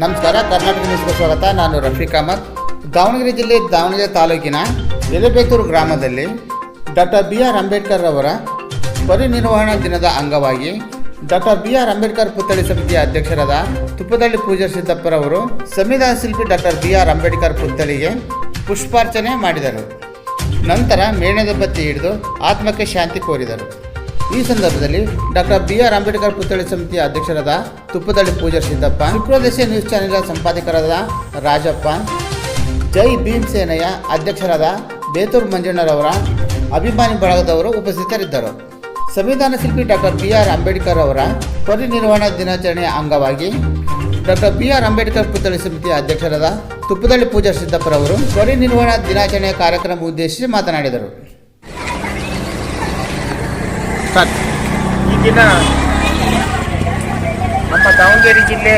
ನಮಸ್ಕಾರ, ಕರ್ನಾಟಕ ನ್ಯೂಸ್ಗೆ ಸ್ವಾಗತ. ನಾನು ರಫೀಕ್ ಅಹಮದ್. ದಾವಣಗೆರೆ ಜಿಲ್ಲೆ ದಾವಣಗೆರೆ ತಾಲೂಕಿನ ಎಲೆಬೇತೂರು ಗ್ರಾಮದಲ್ಲಿ ಡಾಕ್ಟರ್ ಬಿ ಆರ್ ಅಂಬೇಡ್ಕರ್ ಅವರ ಪರಿನಿರ್ವಹಣಾ ದಿನದ ಅಂಗವಾಗಿ ಡಾಕ್ಟರ್ ಬಿ ಆರ್ ಅಂಬೇಡ್ಕರ್ ಪುತ್ಥಳಿ ಸಮಿತಿಯ ಅಧ್ಯಕ್ಷರಾದ ತುಪ್ಪದಳ್ಳಿ ಪೂಜಾ ಸಿದ್ದಪ್ಪರವರು ಸಂವಿಧಾನ ಶಿಲ್ಪಿ ಡಾಕ್ಟರ್ ಬಿ ಆರ್ ಅಂಬೇಡ್ಕರ್ ಪುತ್ಥಳಿಗೆ ಪುಷ್ಪಾರ್ಚನೆ ಮಾಡಿದರು. ನಂತರ ಮೇಣದ ಬತ್ತಿ ಹಿಡಿದು ಆತ್ಮಕ್ಕೆ ಶಾಂತಿ ಕೋರಿದರು. ಈ ಸಂದರ್ಭದಲ್ಲಿ ಡಾಕ್ಟರ್ ಬಿ ಆರ್ ಅಂಬೇಡ್ಕರ್ ಪುತ್ಥಳಿ ಸಮಿತಿಯ ಅಧ್ಯಕ್ಷರಾದ ತುಪ್ಪದಳ್ಳಿ ಪೂಜಾ ಸಿದ್ದಪ್ಪ ಶುಕ್ರದೇಶ ನ್ಯೂಸ್ ಚಾನೆಲ್ ಸಂಪಾದಕರಾದ ರಾಜಪ್ಪ, ಜೈ ಭೀಮ್ ಸೇನೆಯ ಅಧ್ಯಕ್ಷರಾದ ಬೇತೂರು ಮಂಜಣ್ಣರವರ ಅಭಿಮಾನಿ ಬಳಗದವರು ಉಪಸ್ಥಿತರಿದ್ದರು. ಸಂವಿಧಾನ ಶಿಲ್ಪಿ ಡಾಕ್ಟರ್ ಬಿ ಆರ್ ಅಂಬೇಡ್ಕರ್ ಅವರ ಪರಿನಿರ್ವಹಣಾ ದಿನಾಚರಣೆಯ ಅಂಗವಾಗಿ ಡಾಕ್ಟರ್ ಬಿ ಆರ್ ಅಂಬೇಡ್ಕರ್ ಪುತ್ಥಳಿ ಸಮಿತಿಯ ಅಧ್ಯಕ್ಷರಾದ ತುಪ್ಪದಳ್ಳಿ ಪೂಜಾ ಸಿದ್ದಪ್ಪರವರು ಪರಿನಿರ್ವಹಣಾ ದಿನಾಚರಣೆಯ ಕಾರ್ಯಕ್ರಮ ಉದ್ದೇಶಿಸಿ ಮಾತನಾಡಿದರು. ಈ ದಿನ ನಮ್ಮ ದಾವಣಗೆರೆ ಜಿಲ್ಲೆ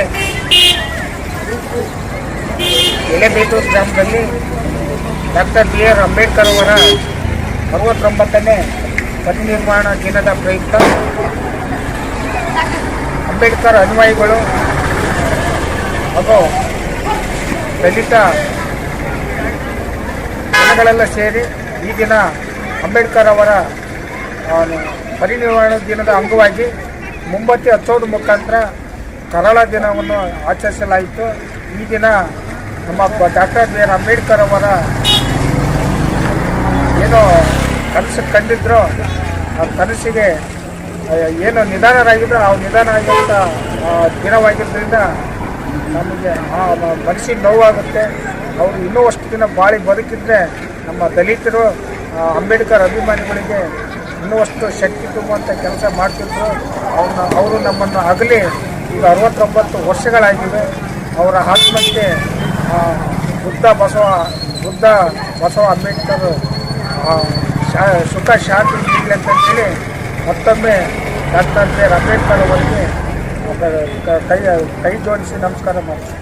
ಎಲೆಬೇತೂರು ಗ್ರಾಮದಲ್ಲಿ ಡಾಕ್ಟರ್ ಬಿ ಆರ್ ಅಂಬೇಡ್ಕರ್ ಅವರ ಅರವತ್ತೊಂಬತ್ತನೇ ನಿರ್ಮಾಣ ದಿನದ ಪ್ರಯುಕ್ತ ಅಂಬೇಡ್ಕರ್ ಅನುಯಾಯಿಗಳು ಹಾಗೂ ದಲಿತ ಜನಗಳೆಲ್ಲ ಸೇರಿ ಈ ದಿನ ಅಂಬೇಡ್ಕರ್ ಅವರ ಪರಿನಿರ್ವಾಣ ದಿನದ ಅಂಗವಾಗಿ ಮುಂಬತ್ತಿ ಹಚ್ಚೋದ್ರ ಮುಖಾಂತರ ಕರಾಳ ದಿನವನ್ನು ಆಚರಿಸಲಾಯಿತು. ಈ ದಿನ ನಮ್ಮ ಡಾಕ್ಟರ್ ಬಿ ಆರ್ ಅಂಬೇಡ್ಕರ್ ಅವರ ಏನು ಕನಸು ಕಂಡಿದ್ರು ಆ ಕನಸಿಗೆ ಏನು ನಿಧಾನರಾಗಿದ್ರು ಆ ನಿಧಾನ ಆಗಿದ್ದ ದಿನವಾಗಿದ್ದರಿಂದ ನಮಗೆ ಆ ಮನಸ್ಸಿಗೆ ನೋವಾಗುತ್ತೆ. ಅವರು ಇನ್ನೂ ಅಷ್ಟು ದಿನ ಬಾಳಿ ಬದುಕಿದ್ರೆ ನಮ್ಮ ದಲಿತರು ಅಂಬೇಡ್ಕರ್ ಅಭಿಮಾನಿಗಳಿಗೆ ಇನ್ನೂ ಅಷ್ಟು ಶಕ್ತಿ ತುಂಬುವಂಥ ಕೆಲಸ ಮಾಡ್ತಿದ್ರು. ಅವ್ರನ್ನ ಅವರು ನಮ್ಮನ್ನು ಅಗಲಿ ಈಗ ಅರವತ್ತೊಂಬತ್ತು ವರ್ಷಗಳಾಗಿವೆ. ಅವರ ಆತ್ಮಕ್ಕೆ ಬುದ್ಧ ಬಸವ ಬುದ್ಧ ಬಸವ ಅಂಬೇಡ್ಕರ್ ಸುಖ ಶಾಂತಿ ನೀಡಲಿ ಅಂತೇಳಿ ಮತ್ತೊಮ್ಮೆ ಡಾಕ್ಟರ್ ಬಿ ಆರ್ ಅಂಬೇಡ್ಕರ್ ಅವರಿಗೆ ಕೈ ಕೈ ಜೋಡಿಸಿ ನಮಸ್ಕಾರ ಮಾಡ್ತೀನಿ.